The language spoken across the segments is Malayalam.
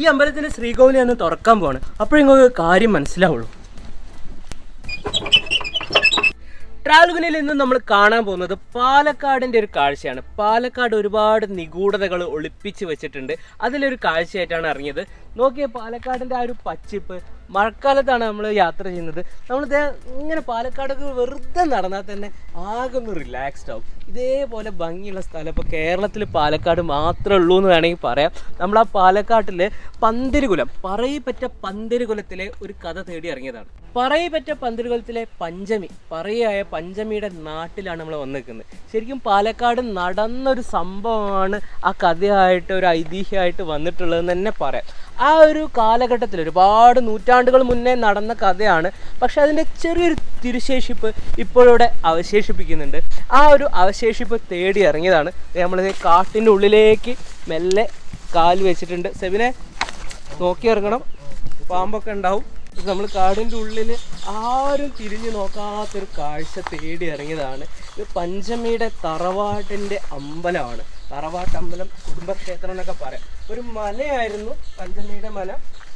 ഈ അമ്പലത്തിന് ശ്രീകോവിലി ഒന്ന് തുറക്കാൻ പോവാണ്. അപ്പോഴെങ്കിലും കാര്യം മനസ്സിലാവുള്ളൂ. ട്രാവൽഗുനിൽ നിന്ന് നമ്മൾ കാണാൻ പോകുന്നത് പാലക്കാടിന്റെ ഒരു കാഴ്ചയാണ്. പാലക്കാട് ഒരുപാട് നിഗൂഢതകൾ ഒളിപ്പിച്ച് വെച്ചിട്ടുണ്ട്. അതിലൊരു കാഴ്ചയായിട്ടാണ് അറിഞ്ഞത് നോക്കിയ പാലക്കാടിന്റെ ആ ഒരു പച്ചിപ്പ് മഴക്കാലത്താണ് നമ്മൾ യാത്ര ചെയ്യുന്നത്. നമ്മൾ ഇങ്ങനെ പാലക്കാടൊക്കെ വെറുതെ നടന്നാൽ തന്നെ ആകെ ഒന്ന് റിലാക്സ്ഡ് ആവും. ഇതേപോലെ ഭംഗിയുള്ള സ്ഥലം ഇപ്പോൾ കേരളത്തിൽ പാലക്കാട് മാത്രമേ ഉള്ളൂ എന്ന് വേണമെങ്കിൽ പറയാം. നമ്മൾ ആ പാലക്കാട്ടിലെ പന്തിരുകുലം പറയപ്പറ്റ പന്തിരുകുലത്തിലെ ഒരു കഥ തേടി ഇറങ്ങിയതാണ്. പറയപ്പറ്റ പന്തിരുകുലത്തിലെ പഞ്ചമി പറയായ പഞ്ചമിയുടെ നാട്ടിലാണ് നമ്മൾ വന്നിരിക്കുന്നത്. ശരിക്കും പാലക്കാട് നടന്നൊരു സംഭവമാണ് ആ കഥയായിട്ട് ഒരു ഐതിഹ്യമായിട്ട് വന്നിട്ടുള്ളതെന്ന് തന്നെ പറയാം. ആ ഒരു കാലഘട്ടത്തിൽ ഒരുപാട് നൂറ്റാണ്ടുകൾ മുന്നേ നടന്ന കഥയാണ്. പക്ഷെ അതിന്റെ ചെറിയൊരു തിരുശേഷിപ്പ് ഇപ്പോഴിവിടെ അവശേഷിപ്പിക്കുന്നുണ്ട്. ആ ഒരു അവശേഷിപ്പ് തേടി ഇറങ്ങിയതാണ്. നമ്മൾ കാട്ടിന്റെ ഉള്ളിലേക്ക് മെല്ലെ കാൽ വെച്ചിട്ടുണ്ട്. സെബിനെ നോക്കി ഇറങ്ങണം. പാമ്പൊക്കെ ഉണ്ടാവും. നമ്മൾ കാടിന്റെ ഉള്ളിൽ ആരും തിരിഞ്ഞു നോക്കാത്തൊരു കാഴ്ച തേടി ഇറങ്ങിയതാണ്. ഇത് പഞ്ചമിയുടെ തറവാട്ടിന്റെ അമ്പലമാണ്. തറവാട്ട് അമ്പലം കുടുംബക്ഷേത്രം എന്നൊക്കെ പറയാം. ഒരു മലയായിരുന്നു പഞ്ചമിയുടെ മല.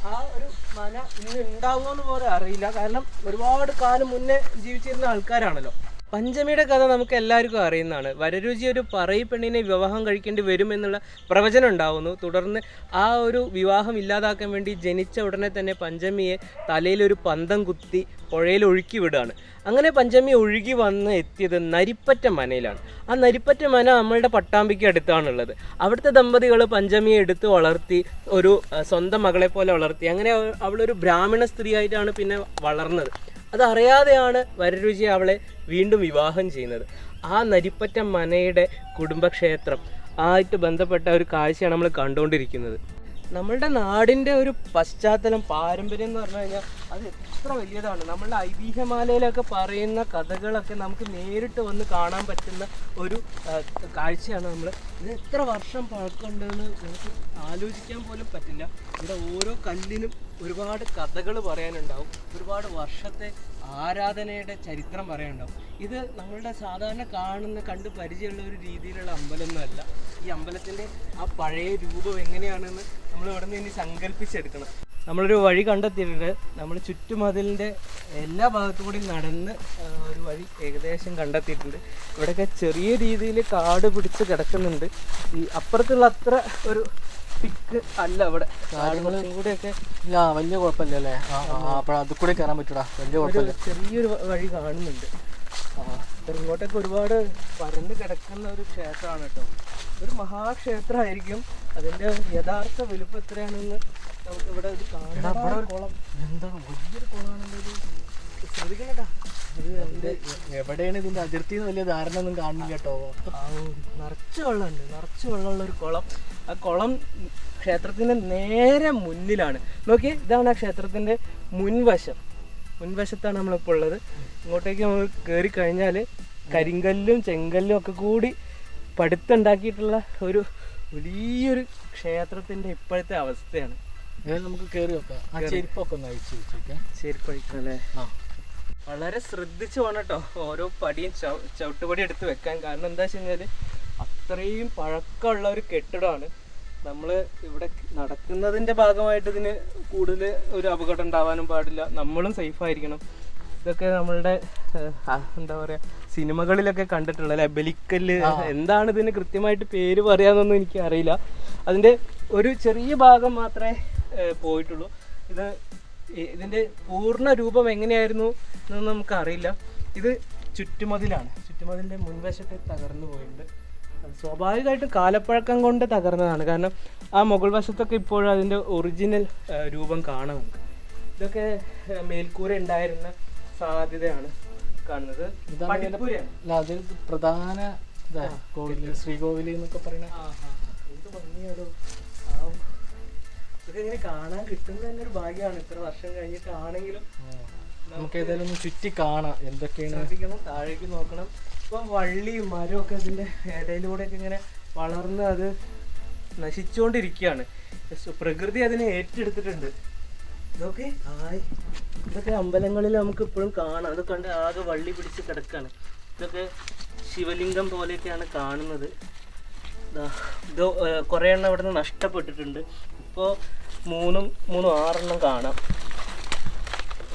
ആ ഒരു മല ഇന്ന് ഉണ്ടാവുമെന്ന് പോലും അറിയില്ല. കാരണം ഒരുപാട് കാലം മുന്നേ ജീവിച്ചിരുന്ന ആൾക്കാരാണല്ലോ. പഞ്ചമിയുടെ കഥ നമുക്ക് എല്ലാവർക്കും അറിയുന്നതാണ്. വരരുചി ഒരു പറയി പെണ്ണിനെ വിവാഹം കഴിക്കേണ്ടി വരും എന്നുള്ള പ്രവചനം ഉണ്ടാവുന്നു. തുടർന്ന് ആ ഒരു വിവാഹം ഇല്ലാതാക്കാൻ വേണ്ടി ജനിച്ച ഉടനെ തന്നെ പഞ്ചമിയെ തലയിൽ ഒരു പന്തം കുത്തി പുഴയിൽ ഒഴുക്കി വിടുകയാണ്. അങ്ങനെ പഞ്ചമി ഒഴുകി വന്ന് എത്തിയത് നരിപ്പറ്റ മനയിലാണ്. ആ നരിപ്പറ്റ മന നമ്മളുടെ പട്ടാമ്പിക്ക് അടുത്താണുള്ളത്. അവിടുത്തെ ദമ്പതികൾ പഞ്ചമിയെ എടുത്ത് വളർത്തി ഒരു സ്വന്തം മകളെ പോലെ വളർത്തി. അങ്ങനെ അവ- അവളൊരു ബ്രാഹ്മണ സ്ത്രീയായിട്ടാണ് പിന്നെ വളർന്നത്. അതറിയാതെയാണ് വരരുചി അവളെ വീണ്ടും വിവാഹം ചെയ്യുന്നത്. ആ നരിപ്പറ്റ മനയുടെ കുടുംബക്ഷേത്രം ആയിട്ട് ബന്ധപ്പെട്ട ഒരു കാഴ്ചയാണ് നമ്മൾ കണ്ടുകൊണ്ടിരിക്കുന്നത്. നമ്മളുടെ നാടിന്റെ ഒരു പശ്ചാത്തലം പാരമ്പര്യം എന്ന് പറഞ്ഞു കഴിഞ്ഞാൽ അത് എത്ര വലിയതാണ്. നമ്മളുടെ ഐതിഹ്യമാലയിലൊക്കെ പറയുന്ന കഥകളൊക്കെ നമുക്ക് നേരിട്ട് വന്ന് കാണാൻ പറ്റുന്ന ഒരു കാഴ്ചയാണ് നമ്മൾ ഇത് എത്ര വർഷം പഴക്കമുണ്ടെന്ന് നമുക്ക് ആലോചിക്കാൻ പോലും പറ്റില്ല. ഇവിടെ ഓരോ കല്ലിനും ഒരുപാട് കഥകൾ പറയാനുണ്ടാവും. ഒരുപാട് വർഷത്തെ ആരാധനയുടെ ചരിത്രം പറയുന്നുണ്ടാവും ഇത് നമ്മളുടെ സാധാരണ കാണുന്ന കണ്ട് പരിചയമുള്ള ഒരു രീതിയിലുള്ള അമ്പലമൊന്നുമല്ല. ഈ അമ്പലത്തിന്റെ ആ പഴയ രൂപം എങ്ങനെയാണെന്ന് നമ്മൾ ഇവിടെ നിന്ന് ഇനി സങ്കല്പിച്ചെടുക്കണം. നമ്മളൊരു വഴി കണ്ടെത്തിയിട്ടുണ്ട്. നമ്മൾ ചുറ്റുമതിലിന്റെ എല്ലാ ഭാഗത്തു കൂടി നടന്ന് ഒരു വഴി ഏകദേശം കണ്ടെത്തിയിട്ടുണ്ട്. ഇവിടെയൊക്കെ ചെറിയ രീതിയിൽ കാട് പിടിച്ച് കിടക്കുന്നുണ്ട്. ഈ അപ്പുറത്തുള്ള അത്ര ഒരു തിക്ക് അല്ല അവിടെ കൂടെയൊക്കെ ഇല്ല വലിയ കുഴപ്പമില്ല അല്ലേ അപ്പോൾ അത് കൂടെ കയറാൻ പറ്റൂടാ. വലിയ കുഴപ്പമില്ല. ചെറിയൊരു വഴി കാണുന്നുണ്ട്. ഇങ്ങോട്ടൊക്കെ ഒരുപാട് പരന്ന് കിടക്കുന്ന ഒരു ക്ഷേത്രമാണ് കേട്ടോ. ഒരു മഹാക്ഷേത്രമായിരിക്കും. അതിന്റെ യഥാർത്ഥ വലുപ്പം എത്രയാണെന്ന് നമുക്ക് ഇവിടെ ഒരു കാണാൻ കുളം. എന്താ വലിയൊരു കുളമാണല്ലോ ശ്രദ്ധിക്കണട്ടാ. എവിടെയാണ് ഇതിന്റെ അതിർത്തി എന്ന് വലിയ ധാരണ ഒന്നും കാണുന്നില്ല കേട്ടോ. നിറച്ച് വെള്ളമുണ്ട്. നിറച്ച് വെള്ളമുള്ള ഒരു കുളം. ആ കുളം ക്ഷേത്രത്തിന്റെ നേരെ മുന്നിലാണ്. നോക്കി ഇതാണ് ആ ക്ഷേത്രത്തിന്റെ മുൻവശം. മുൻവശത്താണ് നമ്മളിപ്പോൾ ഉള്ളത്. ഇങ്ങോട്ടേക്ക് നമ്മൾ കയറി കഴിഞ്ഞാൽ കരിങ്കല്ലും ചെങ്കല്ലും ഒക്കെ കൂടി പടുത്തുണ്ടാക്കിയിട്ടുള്ള ഒരു വലിയൊരു ക്ഷേത്രത്തിന്റെ ഇപ്പോഴത്തെ അവസ്ഥയാണ്. നമുക്ക് കയറി നോക്കാം. ചെരുപ്പൊക്കെ ഒന്ന് അഴിച്ചു വെച്ചേക്കാം. ചെരുപ്പ് അഴിക്കാം അല്ലേ? ആ. വളരെ ശ്രദ്ധിച്ച് വേണം കേട്ടോ ഓരോ പടിയും ചവ- ചവിട്ടുപടി എടുത്ത് വെക്കാൻ. കാരണം എന്താ വെച്ച് കഴിഞ്ഞാൽ അത്രയും പഴക്കമുള്ള ഒരു കെട്ടിടമാണ്. നമ്മൾ ഇവിടെ നടക്കുന്നതിന്റെ ഭാഗമായിട്ട് ഇതിന് കൂടുതൽ ഒരു അപകടം ഉണ്ടാവാനും പാടില്ല. നമ്മളും സേഫ് ആയിരിക്കണം. ഇതൊക്കെ നമ്മളുടെ എന്താ പറയുക സിനിമകളിലൊക്കെ കണ്ടിട്ടുള്ള അല്ലെ ബലിക്കല്ല് എന്താണ് ഇതിന് കൃത്യമായിട്ട് പേര് പറയാമെന്നൊന്നും എനിക്ക് അറിയില്ല അതിന്റെ ഒരു ചെറിയ ഭാഗം മാത്രമേ പോയിട്ടുള്ളൂ. ഇത് ഇ- ഇതിന്റെ പൂർണ രൂപം എങ്ങനെയായിരുന്നു എന്നൊന്നും നമുക്കറിയില്ല. ഇത് ചുറ്റുമതിലാണ്. ചുറ്റുമതിലിന്റെ മുൻവശത്ത് തകർന്നു പോയിട്ടുണ്ട്. സ്വാഭാവികമായിട്ടും കാലപ്പഴക്കം കൊണ്ട് തകർന്നതാണ്. കാരണം ആ മുകൾ വശത്തൊക്കെ ഇപ്പോഴും അതിന്റെ ഒറിജിനൽ രൂപം കാണാം. നമുക്ക് ഇതൊക്കെ മേൽക്കൂര ഉണ്ടായിരുന്ന സാധ്യതയാണ് കാണുന്നത്. അല്ല അത് പ്രധാന ശ്രീകോവിൽ എന്നൊക്കെ പറയുന്ന. എന്ത് ഭംഗിയാടോ. ഇതൊക്കെ ഇങ്ങനെ കാണാൻ കിട്ടുന്നത് തന്നെ ഒരു ഭാഗ്യമാണ്. ഇത്ര വർഷം കഴിഞ്ഞിട്ടാണെങ്കിലും നമുക്ക് ഏതായാലും ഒന്ന് ചുറ്റി കാണാം. എന്തൊക്കെയാണ്? ശ്രദ്ധിക്കണം താഴേക്ക് നോക്കണം. ഇപ്പൊ വള്ളി ഒക്കെ അതിന്റെ ഇടയിലൂടെ ഒക്കെ ഇങ്ങനെ വളർന്ന് അത് നശിച്ചുകൊണ്ടിരിക്കുകയാണ്. പ്രകൃതി അതിനെ ഏറ്റെടുത്തിട്ടുണ്ട്. ഇതൊക്കെ ആയി. ഇതൊക്കെ അമ്പലങ്ങളിൽ നമുക്ക് ഇപ്പോഴും കാണാം. അത് കണ്ട് ആകെ വള്ളി പിടിച്ച് കിടക്കാണ് ഇതൊക്കെ ശിവലിംഗം പോലെയൊക്കെയാണ് കാണുന്നത്. ഇത് കുറേ എണ്ണം ഇവിടെ നിന്ന് നഷ്ടപ്പെട്ടിട്ടുണ്ട്. ഇപ്പോൾ മൂന്നും മൂന്നും ആറെണ്ണം കാണാം.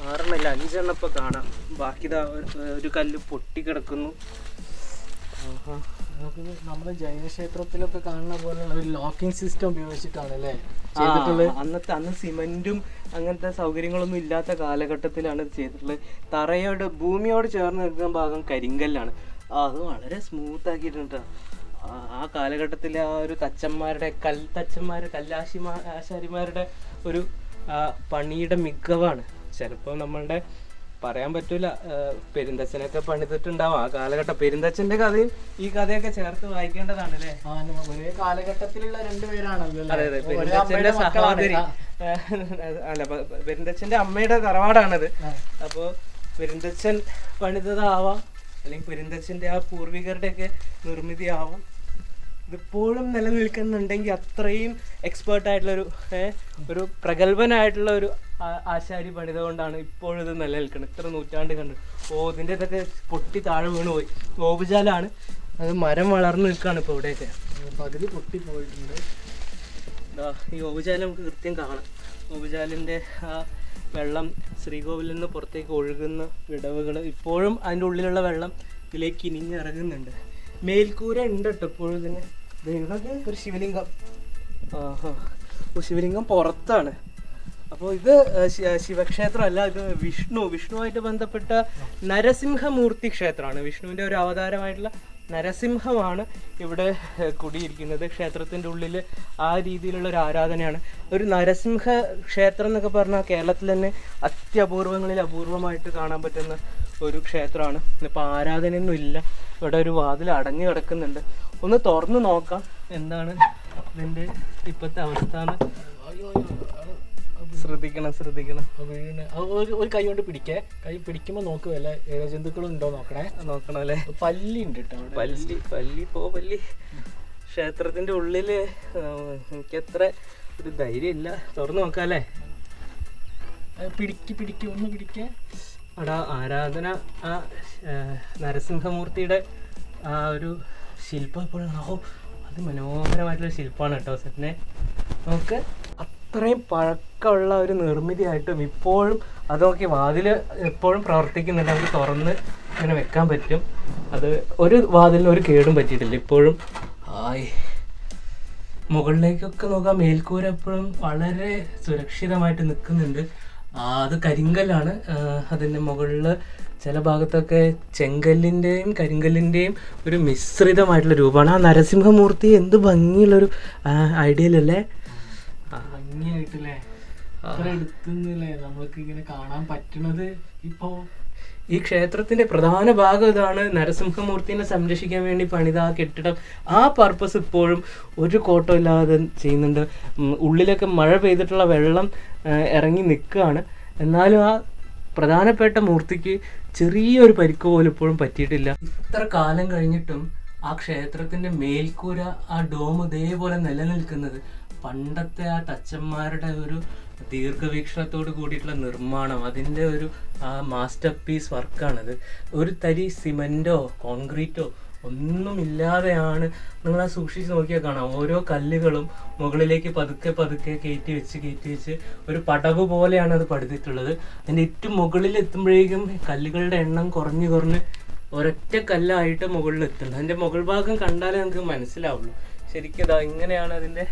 ആറെണ്ണം ഇല്ല അഞ്ചെണ്ണം ഇപ്പം കാണാം. ബാക്കി ദാ ഒരു- കല്ല് പൊട്ടിക്കിടക്കുന്നു നമ്മുടെ ജൈനക്ഷേത്രത്തിലൊക്കെ കാണുന്ന പോലുള്ള ഒരു ലോക്കിംഗ് സിസ്റ്റം ഉപയോഗിച്ചിട്ടാണ് അല്ലേ ചെയ്തിട്ടുള്ളത്? അന്നത്തെ അന്ന് സിമെന്റും അങ്ങനത്തെ സൗകര്യങ്ങളൊന്നും ഇല്ലാത്ത കാലഘട്ടത്തിലാണ് ഇത് ചെയ്തിട്ടുള്ളത്. തറയോട് ഭൂമിയോട് ചേർന്ന് നിൽക്കുന്ന ഭാഗം കരിങ്കല്ലാണ്. അത് വളരെ സ്മൂത്ത് ആക്കിയിട്ടുണ്ട് ആ കാലഘട്ടത്തിലെ ആ ഒരു തച്ചന്മാരുടെ കൽ തച്ചന്മാരുടെ കല്ലാശിമാ ആശാരിമാരുടെ ഒരു പണിയുടെ മികവാണ്. ചിലപ്പോൾ നമ്മളുടെ പറയാൻ പറ്റൂല പെരുന്തച്ഛനൊക്കെ പണിതിട്ടുണ്ടാവും. ആ കാലഘട്ടം പെരുന്തച്ഛന്റെ കഥയും ഈ കഥയൊക്കെ ചേർത്ത് വായിക്കേണ്ടതാണ് അല്ലേ? ഒരേ കാലഘട്ടത്തിലുള്ള രണ്ടുപേരാണല്ലോ അതെ അതെ പെരുന്തച്ഛന്റെ അമ്മയുടെ സഹോദരി. അല്ല പെരുന്തച്ഛന്റെ അമ്മയുടെ തറവാടാണത്. അപ്പോ പെരുന്തച്ഛൻ പണിതതാവാം അല്ലെങ്കിൽ പെരുന്തച്ഛന്റെ ആ പൂർവികരുടെ ഒക്കെ നിർമ്മിതി ആവാം ഇതിപ്പോഴും നിലനിൽക്കുന്നുണ്ടെങ്കിൽ അത്രയും എക്സ്പേർട്ട് ആയിട്ടുള്ള ഒരു പ്രഗത്ഭനായിട്ടുള്ള ഒരു ആശാരി പണിത കൊണ്ടാണ് ഇപ്പോഴും ഇത് നിലനിൽക്കുന്നത്. ഇത്ര നൂറ്റാണ്ട് കണ്ടു. ഓ ഇതിന്റെ ഇതൊക്കെ പൊട്ടി താഴെ വീണ് പോയി ഓവുചാലാണ് അത് മരം വളർന്നു നിൽക്കുകയാണ് ഇപ്പോൾ ഇവിടെയൊക്കെ. പകുതി പൊട്ടി പോയിട്ടുണ്ട്. ഈ ഓവുചാലം നമുക്ക് കൃത്യം കാണാം. ഓവുചാലിന്റെ ആ വെള്ളം ശ്രീകോവിലിൽ നിന്ന് പുറത്തേക്ക് ഒഴുകുന്ന വിടവുകൾ ഇപ്പോഴും അതിന്റെ ഉള്ളിലുള്ള വെള്ളം ഇതിലേക്ക് ഇനിഞ്ഞിറങ്ങുന്നുണ്ട്. മേൽക്കൂര ഉണ്ട് ഇപ്പോഴും ഇതിന്. ഒരു ശിവലിംഗം. ആഹാ. ശിവലിംഗം പുറത്താണ്. അപ്പോൾ ഇത് ശിവക്ഷേത്രമല്ല ഇത് വിഷ്ണു. വിഷ്ണുവായിട്ട് ബന്ധപ്പെട്ട നരസിംഹമൂർത്തി ക്ഷേത്രമാണ്. വിഷ്ണുവിന്റെ ഒരു അവതാരമായിട്ടുള്ള നരസിംഹമാണ് ഇവിടെ കുടിയിരിക്കുന്നത്. ക്ഷേത്രത്തിന്റെ ഉള്ളിൽ ആ രീതിയിലുള്ള ഒരു ആരാധനയാണ്. ഒരു നരസിംഹ ക്ഷേത്രം എന്നൊക്കെ പറഞ്ഞാൽ കേരളത്തിൽ തന്നെ അത്യപൂർവങ്ങളിൽ അപൂർവമായിട്ട് കാണാൻ പറ്റുന്ന ഒരു ക്ഷേത്രമാണ്. ഇപ്പോൾ ആരാധനയൊന്നും ഇല്ല. ഇവിടെ ഒരു വാതിൽ അടഞ്ഞു കിടക്കുന്നുണ്ട്. ഒന്ന് തുറന്നു നോക്കാം എന്താണ് ഇതിന്റെ ഇപ്പോഴത്തെ അവസ്ഥ ശ്രദ്ധിക്കണം ശ്രദ്ധിക്കണം. വീണ് ഒരു കൈ കൊണ്ട് പിടിക്കേ. കൈ പിടിക്കുമ്പോൾ നോക്ക് വല്ല ഇഴജന്തുക്കളും ഉണ്ടോ നോക്കണേ. നോക്കണം അല്ലേ? പല്ലി ഉണ്ട് കേട്ടോ പല്ലി പല്ലി പോ പല്ലി. ക്ഷേത്രത്തിന്റെ ഉള്ളിൽ എനിക്കത്ര ഒരു ധൈര്യമില്ല. തുറന്നു നോക്കാം അല്ലേ? പിടിക്ക് പിടിക്ക് ഒന്ന് പിടിക്കേ. അവിടെ ആരാധന ആ നരസിംഹമൂർത്തിയുടെ ആ ഒരു ശില്പം ഇപ്പോഴും ഓ അത് മനോഹരമായിട്ടുള്ള ശില്പമാണ് കേട്ടോ സെറ്റിനെ. നമുക്ക് അത്രയും പഴക്കമുള്ള ഒരു നിർമ്മിതി നിർമ്മിതിയായിട്ടും ഇപ്പോഴും അത് നോക്കി വാതിൽ എപ്പോഴും പ്രവർത്തിക്കുന്നുണ്ട്. നമുക്ക് തുറന്ന് ഇങ്ങനെ വെക്കാൻ പറ്റും. അത് ഒരു വാതിലിന് ഒരു കേടും പറ്റിയിട്ടില്ല ഇപ്പോഴും. ആയി. മുകളിലേക്കൊക്കെ നോക്കാം. മേൽക്കൂര എപ്പോഴും വളരെ സുരക്ഷിതമായിട്ട് നിൽക്കുന്നുണ്ട്. അത് കരിങ്കല്ലാണ്. അതിന്റെ മുകളിൽ ചില ഭാഗത്തൊക്കെ ചെങ്കല്ലിന്റെയും കരിങ്കല്ലിന്റെയും ഒരു മിശ്രിതമായിട്ടുള്ള രൂപമാണ്. ആ നരസിംഹമൂർത്തി എന്ത് ഭംഗിയുള്ളൊരു ഐഡിയയിലല്ലേ ഭംഗിയായിട്ടല്ലേ? നമ്മൾക്ക് ഇങ്ങനെ കാണാൻ പറ്റണത് ഇപ്പോ ഈ ക്ഷേത്രത്തിന്റെ പ്രധാന ഭാഗം ഇതാണ്. നരസിംഹമൂർത്തിനെ സംരക്ഷിക്കാൻ വേണ്ടി പണിത ആ കെട്ടിടം. ആ പർപ്പസ് ഇപ്പോഴും ഒരു കോട്ടം ഇല്ലാതെ ചെയ്യുന്നുണ്ട്. ഉള്ളിലൊക്കെ മഴ പെയ്തിട്ടുള്ള വെള്ളം ഇറങ്ങി നിൽക്കുകയാണ്. എന്നാലും ആ പ്രധാനപ്പെട്ട മൂർത്തിക്ക് ചെറിയൊരു പരിക്ക് പോലും ഇപ്പോഴും പറ്റിയിട്ടില്ല. ഇത്ര കാലം കഴിഞ്ഞിട്ടും ആ ക്ഷേത്രത്തിന്റെ മേൽക്കൂര ആ ഡോം ഇതേപോലെ നിലനിൽക്കുന്നത് പണ്ടത്തെ ആ തച്ചന്മാരുടെ ഒരു ദീർഘവീക്ഷണത്തോട് കൂടിയിട്ടുള്ള നിർമ്മാണം അതിന്റെ ഒരു ആ മാസ്റ്റർ പീസ് വർക്കാണത് ഒരു തരി സിമന്റോ കോൺക്രീറ്റോ ഒന്നുമില്ലാതെയാണ് നിങ്ങൾ ആ സൂക്ഷിച്ച് നോക്കിയാൽ കാണാം. ഓരോ കല്ലുകളും മുകളിലേക്ക് പതുക്കെ പതുക്കെ കയറ്റി വെച്ച് കയറ്റി വെച്ച് ഒരു പടവ് പോലെയാണ് അത് പടുത്തിട്ടുള്ളത്. അതിന്റെ ഏറ്റവും മുകളിൽ എത്തുമ്പോഴേക്കും കല്ലുകളുടെ എണ്ണം കുറഞ്ഞു കുറഞ്ഞ് ഒരൊറ്റ കല്ലായിട്ട് മുകളിൽ എത്തുന്നത് അതിന്റെ മുകൾ ഭാഗം കണ്ടാലേ നമുക്ക് മനസ്സിലാവുള്ളൂ. ശരിക്കും ഇതാ ഇങ്ങനെയാണ് അതിന്റെ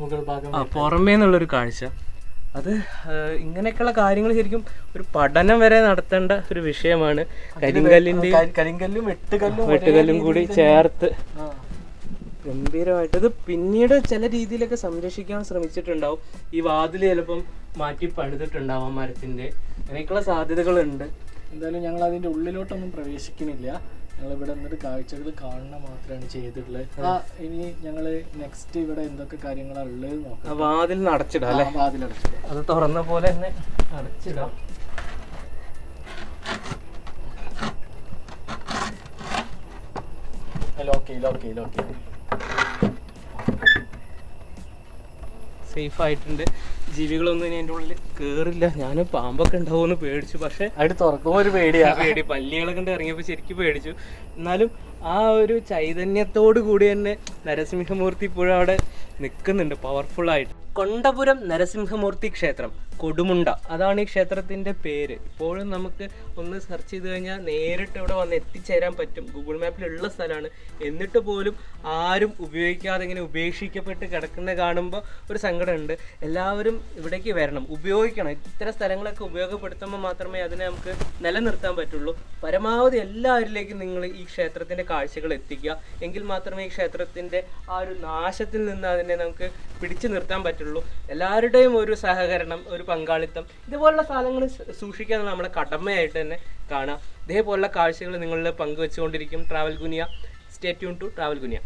മുകൾ ഭാഗം ആ പുറമേ നിന്നുള്ളൊരു കാഴ്ച. അത് ഇങ്ങനെയൊക്കെയുള്ള കാര്യങ്ങൾ ശരിക്കും ഒരു പഠനം വരെ നടത്തേണ്ട ഒരു വിഷയമാണ്. കരിങ്കല്ലിന്റെ കരിങ്കല്ലും വെട്ടുകല്ലും വെട്ടുകല്ലും കൂടി ചേർത്ത്. ഗംഭീരമായിട്ട്. ഇത് പിന്നീട് ചില രീതിയിലൊക്കെ സംരക്ഷിക്കാൻ ശ്രമിച്ചിട്ടുണ്ടാവും. ഈ വാതിൽ ചിലപ്പം മാറ്റി പണിതിട്ടുണ്ടാവാം മരത്തിന്റെ. അങ്ങനെയൊക്കെയുള്ള സാധ്യതകളുണ്ട്. എന്തായാലും ഞങ്ങൾ അതിന്റെ ഉള്ളിലോട്ടൊന്നും പ്രവേശിക്കണില്ല ഞങ്ങൾ ഇവിടെ നിന്നിട്ട് കാഴ്ചകൾ കാണുന്ന മാത്രമാണ് ചെയ്തിട്ടുള്ളത്. ആ. ഇനി ഞങ്ങൾ നെക്സ്റ്റ് ഇവിടെ എന്തൊക്കെ കാര്യങ്ങളാണ് ഉള്ളത് നോക്കാം. വാതിൽ നടച്ചിടാം വാതിൽ അടച്ചിടാം അത് തുറന്ന പോലെ തന്നെ അടച്ചിടാം ലോക്ക് ലോക്ക് ലോക്ക് സേഫ് ആയിട്ടുണ്ട്. ജീവികളൊന്നും ഇനി എന്റെ ഉള്ളിൽ കേറില്ല. ഞാൻ പാമ്പൊക്കെ ഉണ്ടാവുമെന്ന് പേടിച്ചു. പക്ഷെ അവിടെ തുറക്കുമ്പോൾ ഒരു പേടിയാ. പേടി. പല്ലികളൊക്കെ ഉണ്ട് ഇറങ്ങിയപ്പോൾ ശരിക്കും പേടിച്ചു. എന്നാലും ആ ഒരു ചൈതന്യത്തോടു കൂടി തന്നെ നരസിംഹമൂർത്തി ഇപ്പോഴും അവിടെ നിൽക്കുന്നുണ്ട് പവർഫുൾ ആയിട്ട്. കൊണ്ടപുരം നരസിംഹമൂർത്തി ക്ഷേത്രം. കൊടുമുണ്ട. അതാണ് ഈ ക്ഷേത്രത്തിന്റെ പേര്. ഇപ്പോഴും നമുക്ക് ഒന്ന് സെർച്ച് ചെയ്ത് കഴിഞ്ഞാൽ നേരിട്ട് ഇവിടെ വന്ന് എത്തിച്ചേരാൻ പറ്റും. ഗൂഗിൾ മാപ്പിലുള്ള സ്ഥലമാണ്. എന്നിട്ട് പോലും ആരും ഉപയോഗിക്കാതെ ഇങ്ങനെ ഉപേക്ഷിക്കപ്പെട്ട് കിടക്കുന്ന കാണുമ്പോൾ ഒരു സങ്കടമുണ്ട്. എല്ലാവരും ഇവിടേക്ക് വരണം. ഉപയോഗിക്കണം. ഇത്തരം സ്ഥലങ്ങളൊക്കെ ഉപയോഗപ്പെടുത്തുമ്പോൾ മാത്രമേ അതിനെ നമുക്ക് നിലനിർത്താൻ പറ്റുള്ളൂ. പരമാവധി എല്ലാവരിലേക്കും നിങ്ങൾ ഈ ക്ഷേത്രത്തിന്റെ കാഴ്ചകൾ എത്തിക്കുക. എങ്കിൽ മാത്രമേ ഈ ക്ഷേത്രത്തിന്റെ ആ ഒരു നാശത്തിൽ നിന്ന് അതിനെ നമുക്ക് പിടിച്ചു നിർത്താൻ പറ്റുള്ളൂ. എല്ലാവരുടെയും ഒരു സഹകരണം ഒരു പങ്കാളിത്തം. ഇതുപോലുള്ള സാധനങ്ങൾ സൂക്ഷിക്കുക നമ്മുടെ കടമയായിട്ട് തന്നെ കാണാം. ഇതേപോലുള്ള കാഴ്ചകൾ നിങ്ങളിൽ പങ്കുവെച്ചുകൊണ്ടിരിക്കും. Travel ഗുനിയ. Stay tune to travel ഗുനിയ